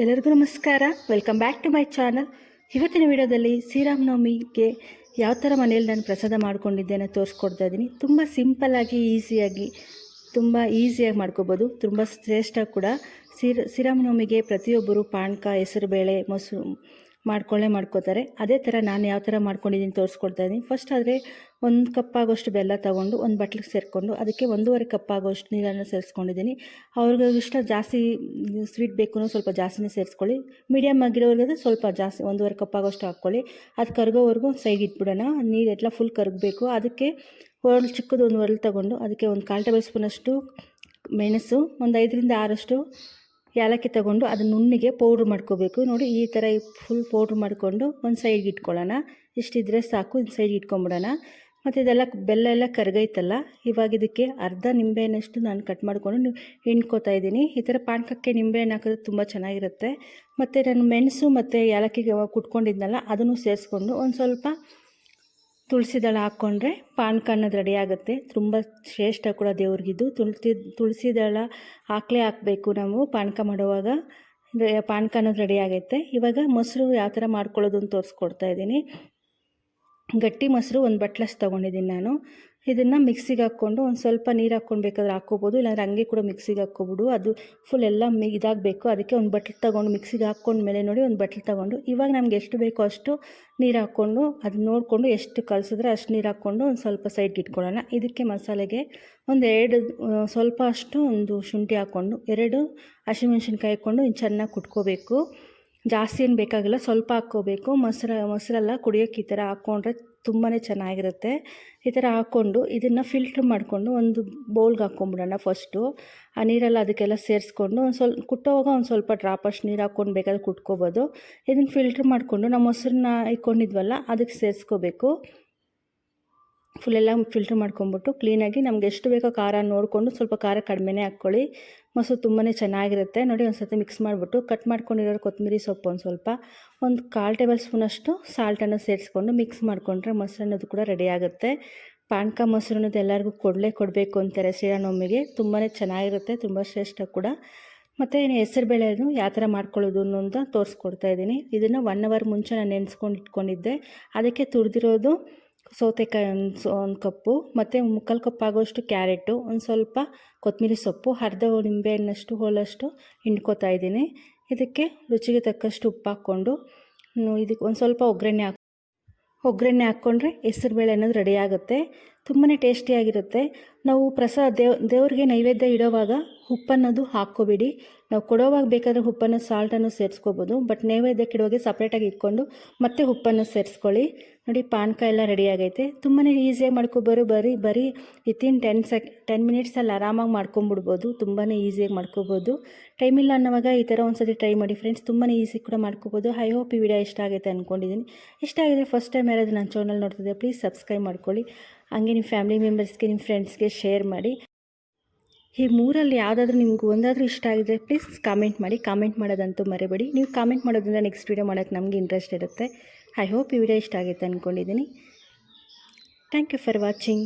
ಎಲ್ಲರಿಗೂ ನಮಸ್ಕಾರ. Welcome back to my channel ಇವತ್ತಿನ ವಿಡಿಯೋದಲ್ಲಿ ಶ್ರೀರಾಮನವಮಿಗೆ ಯಾವ ಥರ ಮನೆಯಲ್ಲಿ ನಾನು ಪ್ರಸಾದ ಮಾಡ್ಕೊಂಡಿದ್ದೇನೆ ತೋರಿಸ್ಕೊಡ್ತಾ ಇದ್ದೀನಿ. ತುಂಬ ಸಿಂಪಲ್ಲಾಗಿ ಈಸಿಯಾಗಿ ತುಂಬ ಈಸಿಯಾಗಿ ಮಾಡ್ಕೋಬೋದು. ತುಂಬ ಶ್ರೇಷ್ಠ ಕೂಡ. ಶ್ರೀ, ಶ್ರೀರಾಮನವಮಿಗೆ ಪ್ರತಿಯೊಬ್ಬರು ಪಾನಕ, ಹೆಸರುಬೇಳೆ, ಮೊಸರು ಮಾಡ್ಕೊಳ್ಳೇ ಮಾಡ್ಕೋತಾರೆ. ಅದೇ ಥರ ನಾನು ಯಾವ ಥರ ಮಾಡ್ಕೊಂಡಿದ್ದೀನಿ ತೋರಿಸ್ಕೊಡ್ತಾ ಇದ್ದೀನಿ ಫಸ್ಟ್ ಆದರೆ ಒಂದು ಕಪ್ ಆಗೋಷ್ಟು ಬೆಲ್ಲ ತೊಗೊಂಡು ಒಂದು ಬಟ್ಲಿಗೆ ಸೇರಿಕೊಂಡು ಅದಕ್ಕೆ ಒಂದೂವರೆ ಕಪ್ ಆಗೋಷ್ಟು ನೀರನ್ನು ಸೇರಿಸ್ಕೊಂಡಿದ್ದೀನಿ ಅವ್ರಿಗೆ ಇಷ್ಟ ಜಾಸ್ತಿ ಸ್ವೀಟ್ ಬೇಕು ಸ್ವಲ್ಪ ಜಾಸ್ತಿನೇ ಸೇರಿಸ್ಕೊಳ್ಳಿ. ಮೀಡಿಯಮ್ ಆಗಿರೋರಿಗೆ ಸ್ವಲ್ಪ ಜಾಸ್ತಿ ಒಂದೂವರೆ ಕಪ್ ಆಗೋಷ್ಟು ಹಾಕ್ಕೊಳ್ಳಿ. ಅದು ಕರಗೋವರೆಗೂ ಸೈಡ್ ಇಟ್ಬಿಡೋಣ. ನೀರೆಲ್ಲ ಫುಲ್ ಕರಗಬೇಕು. ಅದಕ್ಕೆ ಒರಳು ಚಿಕ್ಕದು ಒಂದು ಒರಳು ತೊಗೊಂಡು ಅದಕ್ಕೆ ಒಂದು ಕಾಲು ಟೇಬಲ್ ಸ್ಪೂನಷ್ಟು ಮೆಣಸು, ಒಂದು ಐದರಿಂದ ಆರಷ್ಟು ಏಲಕ್ಕಿ ತಗೊಂಡು ಅದನ್ನ ನುಣ್ಣಿಗೆ ಪೌಡ್ರ್ ಮಾಡ್ಕೋಬೇಕು. ನೋಡಿ ಈ ಥರ ಫುಲ್ ಪೌಡ್ರ್ ಮಾಡಿಕೊಂಡು ಒಂದು ಸೈಡ್ಗೆ ಇಟ್ಕೊಳ್ಳೋಣ. ಇಷ್ಟಿದ್ರೆ ಸಾಕು ಒಂದು ಸೈಡ್ಗೆ ಇಟ್ಕೊಂಬಿಡೋಣ. ಮತ್ತು ಇದೆಲ್ಲ ಬೆಲ್ಲ ಎಲ್ಲ ಕರಗೈತಲ್ಲ, ಇವಾಗ ಇದಕ್ಕೆ ಅರ್ಧ ನಿಂಬೆಹಣ್ಣಷ್ಟು ನಾನು ಕಟ್ ಮಾಡಿಕೊಂಡು ಹಿಂಡ್ಕೋತಾ ಇದ್ದೀನಿ ಈ ಥರ ಪಾನಕಕ್ಕೆ ನಿಂಬೆಹಣ್ಣು ಹಾಕಿದ್ರೆ ತುಂಬ ಚೆನ್ನಾಗಿರುತ್ತೆ. ಮತ್ತು ನಾನು ಮೆಣಸು ಮತ್ತು ಏಲಕ್ಕಿಗೆ ಕುಟ್ಕೊಂಡಿದ್ನಲ್ಲ, ಅದನ್ನು ಸೇರಿಸ್ಕೊಂಡು ಒಂದು ಸ್ವಲ್ಪ ತುಳಸಿ ದಳ ಹಾಕ್ಕೊಂಡ್ರೆ ಪಾನಕ ಅನ್ನೋದು ರೆಡಿ ಆಗುತ್ತೆ. ತುಂಬ ಶ್ರೇಷ್ಠ ಕೂಡ ದೇವ್ರಿಗಿದ್ದು. ತುಳಸಿ ತುಳಸಿ ದಳ ಹಾಕಲೇ ಹಾಕಬೇಕು ನಾವು ಪಾನಕ ಮಾಡುವಾಗ. ಪಾನಕ ಅನ್ನೋದು ರೆಡಿ ಆಗೈತೆ. ಇವಾಗ ಮೊಸರು ಯಾವ ಥರ ಮಾಡ್ಕೊಳ್ಳೋದು ಅಂತ ತೋರಿಸ್ಕೊಡ್ತಾ ಇದ್ದೀನಿ. ಗಟ್ಟಿ ಮೊಸರು ಒಂದು ಬಟ್ಲಸ್ ತೊಗೊಂಡಿದ್ದೀನಿ ನಾನು. ಇದನ್ನು ಮಿಕ್ಸಿಗೆ ಹಾಕ್ಕೊಂಡು ಒಂದು ಸ್ವಲ್ಪ ನೀರು ಹಾಕ್ಕೊಂಡು ಬೇಕಾದ್ರೆ ಹಾಕ್ಕೋಬೋದು. ಇಲ್ಲಾಂದ್ರೆ ಹಂಗೆ ಕೂಡ ಮಿಕ್ಸಿಗೆ ಹಾಕ್ಕೊಬಿಡು. ಅದು ಫುಲ್ ಎಲ್ಲ ಮಿ ಇದಾಗಬೇಕು. ಅದಕ್ಕೆ ಒಂದು ಬಟ್ಲು ತೊಗೊಂಡು ಮಿಕ್ಸಿಗೆ ಹಾಕ್ಕೊಂಡ್ಮೇಲೆ ನೋಡಿ ಒಂದು ಬಟ್ಲು ತೊಗೊಂಡು. ಇವಾಗ ನಮ್ಗೆ ಎಷ್ಟು ಬೇಕೋ ಅಷ್ಟು ನೀರು ಹಾಕ್ಕೊಂಡು ಅದು ನೋಡಿಕೊಂಡು ಎಷ್ಟು ಕಲಸಿದ್ರೆ ಅಷ್ಟು ನೀರು ಹಾಕ್ಕೊಂಡು ಒಂದು ಸ್ವಲ್ಪ ಸೈಡ್ಗೆ ಇಟ್ಕೊಳ್ಳೋಣ. ಇದಕ್ಕೆ ಮಸಾಲೆಗೆ ಒಂದು ಎರಡು ಸ್ವಲ್ಪ ಅಷ್ಟು ಒಂದು ಶುಂಠಿ ಹಾಕ್ಕೊಂಡು ಎರಡು ಹಸಿಮೆಣ್ಸಿನ್ಕಾಯಿ ಹಾಕ್ಕೊಂಡು ಚೆನ್ನಾಗಿ ಕುಟ್ಕೋಬೇಕು. ಜಾಸ್ತಿ ಏನು ಬೇಕಾಗಿಲ್ಲ, ಸ್ವಲ್ಪ ಹಾಕ್ಕೋಬೇಕು. ಮೊಸರು, ಮೊಸರೆಲ್ಲ ಕುಡಿಯೋಕ್ಕೆ ಈ ಥರ ಹಾಕ್ಕೊಂಡ್ರೆ ತುಂಬಾ ಚೆನ್ನಾಗಿರುತ್ತೆ. ಈ ಥರ ಹಾಕ್ಕೊಂಡು ಇದನ್ನು ಫಿಲ್ಟ್ರ್ ಮಾಡಿಕೊಂಡು ಒಂದು ಬೌಲ್ಗೆ ಹಾಕ್ಕೊಂಬಿಡೋಣ ಫಸ್ಟು ಆ ನೀರೆಲ್ಲ ಅದಕ್ಕೆಲ್ಲ ಸೇರಿಸ್ಕೊಂಡು ಒಂದು ಸ್ವಲ್ಪ, ಕುಟ್ಟೋವಾಗ ಒಂದು ಸ್ವಲ್ಪ ಡ್ರಾಪ್ ಅಷ್ಟು ನೀರು ಹಾಕ್ಕೊಂಡು ಬೇಕಾದ್ರೆ ಕುಟ್ಕೋಬೋದು. ಇದನ್ನು ಫಿಲ್ಟ್ರ್ ಮಾಡಿಕೊಂಡು ನಮ್ಮ ಮೊಸರನ್ನ ಇಟ್ಕೊಂಡಿದ್ವಲ್ಲ, ಅದಕ್ಕೆ ಸೇರಿಸ್ಕೋಬೇಕು. ಫುಲ್ಲೆಲ್ಲ ಫಿಲ್ಟ್ರ್ ಮಾಡ್ಕೊಂಬಿಟ್ಟು ಕ್ಲೀನಾಗಿ ನಮ್ಗೆ ಎಷ್ಟು ಬೇಕೋ ಖಾರ ನೋಡಿಕೊಂಡು ಸ್ವಲ್ಪ ಖಾರ ಕಡಿಮೆನೇ ಹಾಕ್ಕೊಳ್ಳಿ. ಮೊಸರು ತುಂಬಾ ಚೆನ್ನಾಗಿರುತ್ತೆ. ನೋಡಿ ಒಂದು ಸರ್ತಿ ಮಿಕ್ಸ್ ಮಾಡಿಬಿಟ್ಟು ಕಟ್ ಮಾಡ್ಕೊಂಡಿರೋ ಕೊತ್ತಂಬರಿ ಸೊಪ್ಪು ಒಂದು ಸ್ವಲ್ಪ. ಒಂದು ಕಾಲು ಟೇಬಲ್ ಸ್ಪೂನಷ್ಟು ಸಾಲ್ಟನ್ನು ಸೇರಿಸ್ಕೊಂಡು ಮಿಕ್ಸ್ ಮಾಡಿಕೊಂಡ್ರೆ ಮೊಸರು ಅನ್ನೋದು ಕೂಡ ರೆಡಿ ಆಗುತ್ತೆ. ಪಾನಕ ಮೊಸರು ಅನ್ನೋದು ಎಲ್ಲರಿಗೂ ಕೊಡಲೇ ಕೊಡಬೇಕು ಅಂತಾರೆ ಶ್ರೀರಾಮನವಮಿಗೆ. ತುಂಬಾ ಚೆನ್ನಾಗಿರುತ್ತೆ, ತುಂಬ ಶ್ರೇಷ್ಠ ಕೂಡ. ಮತ್ತು ಏನು ಇನ್ನು ಅದು ಯಾವ ಥರ ಮಾಡ್ಕೊಳ್ಳೋದು ಅನ್ನೋದು ತೋರಿಸ್ಕೊಡ್ತಾ ಇದ್ದೀನಿ. ಇದನ್ನು ಒನ್ ಅವರ್ ಮುಂಚೆ ನಾನು ನೆನೆಸ್ಕೊಂಡು ಇಟ್ಕೊಂಡಿದ್ದೆ. ಅದಕ್ಕೆ ತುರಿದಿರೋದು ಸೌತೆಕಾಯಿ ಒಂದು ಒಂದು ಕಪ್ಪು, ಮತ್ತು ಮುಕ್ಕಾಲು ಕಪ್ ಆಗೋಷ್ಟು ಕ್ಯಾರೆಟು, ಒಂದು ಸ್ವಲ್ಪ ಕೊತ್ತಂಬರಿ ಸೊಪ್ಪು, ಅರ್ಧ ನಿಂಬೆಹಣ್ಣಷ್ಟು ಹೋಲಷ್ಟು ಹಿಂಡ್ಕೋತಾ ಇದ್ದೀನಿ. ಇದಕ್ಕೆ ರುಚಿಗೆ ತಕ್ಕಷ್ಟು ಉಪ್ಪು ಹಾಕ್ಕೊಂಡು ಇದಕ್ಕೆ ಒಂದು ಸ್ವಲ್ಪ ಒಗ್ಗರಣೆ ಹಾಕಿ, ಒಗ್ಗರಣೆ ಹಾಕ್ಕೊಂಡ್ರೆ ಹೆಸರುಬೇಳೆ ಅನ್ನೋದು ರೆಡಿ ಆಗುತ್ತೆ. ತುಂಬಾ ಟೇಸ್ಟಿಯಾಗಿರುತ್ತೆ ನಾವು ಪ್ರಸಾದ ದೇವ್, ದೇವ್ರಿಗೆ ನೈವೇದ್ಯ ಇಡೋವಾಗ ಉಪ್ಪನ್ನೋದು ಹಾಕ್ಕೋಬೇಡಿ. ನಾವು ಕೊಡೋವಾಗ ಬೇಕಾದರೆ ಉಪ್ಪನ್ನು ಸಾಲ್ಟನ್ನು ಸೇರಿಸ್ಕೋಬೋದು. ಬಟ್ ನೈವೇದ್ಯಕ್ಕೆ ಇಡುವಾಗೆ ಸಪ್ರೇಟಾಗಿ ಇಟ್ಕೊಂಡು ಮತ್ತೆ ಉಪ್ಪನ್ನು ಸೇರಿಸ್ಕೊಳ್ಳಿ. ನೋಡಿ ಪಾನಕ ಎಲ್ಲ ರೆಡಿ ಆಗೈತೆ. ತುಂಬಾ ಈಸಿಯಾಗಿ ಮಾಡ್ಕೊಬಾರು ಬರೀ ಬರೀ ವಿತಿನ್ ಟೆನ್ ಸೆಕ್ ಟೆನ್ ಮಿನಿಟ್ಸಲ್ಲಿ ಆರಾಮಾಗಿ ಮಾಡ್ಕೊಂಬಿಡ್ಬೋದು ತುಂಬಾ ಈಸಿಯಾಗಿ ಮಾಡ್ಕೋಬೋದು. ಟೈಮ್ ಇಲ್ಲ ಅನ್ನೋವಾಗ ಈ ಥರ ಒಂದ್ಸತಿ ಟ್ರೈ ಮಾಡಿ ಫ್ರೆಂಡ್ಸ್ ತುಂಬಾ ಈಸಿ ಕೂಡ ಮಾಡ್ಕೋಬೋದು. ಐ ಹೋಪ್ ಈ ವಿಡಿಯೋ ಇಷ್ಟ ಆಗುತ್ತೆ ಅಂದ್ಕೊಂಡಿದ್ದೀನಿ ಇಷ್ಟ ಆಗಿದ್ರೆ ಫಸ್ಟ್ ಟೈಮ್ ಯಾರಾದರೂ ನನ್ನ ಚಾನಲ್ ನೋಡ್ತಿದ್ದೆ ಪ್ಲೀಸ್ ಸಬ್ಸ್ಕ್ರೈಬ್ ಮಾಡ್ಕೊಳ್ಳಿ. ಹಂಗೆ ನಿಮ್ಮ ಫ್ಯಾಮಿಲಿ ಮೆಂಬರ್ಸ್ಗೆ ನಿಮ್ಮ ಫ್ರೆಂಡ್ಸ್ಗೆ ಶೇರ್ ಮಾಡಿ. ಈ ಮೂರಲ್ಲಿ ಯಾವುದಾದ್ರೂ ನಿಮ್ಗೆ ಒಂದಾದರೂ ಇಷ್ಟ ಆಗಿದ್ರೆ ಪ್ಲೀಸ್ ಕಾಮೆಂಟ್ ಮಾಡಿ. ಕಾಮೆಂಟ್ ಮಾಡೋದಂತೂ ಮರಿಬೇಡಿ. ನೀವು ಕಾಮೆಂಟ್ ಮಾಡೋದ್ರಿಂದ ನೆಕ್ಸ್ಟ್ ವೀಡಿಯೋ ಮಾಡೋಕ್ಕೆ ನಮಗೆ ಇಂಟ್ರೆಸ್ಟ್ ಇರುತ್ತೆ. ಐ ಹೋಪ್ ಈ ವಿಡಿಯೋ ಇಷ್ಟ ಆಗುತ್ತೆ ಅಂದ್ಕೊಂಡಿದ್ದೀನಿ ಥ್ಯಾಂಕ್ ಯು ಫಾರ್ ವಾಚಿಂಗ್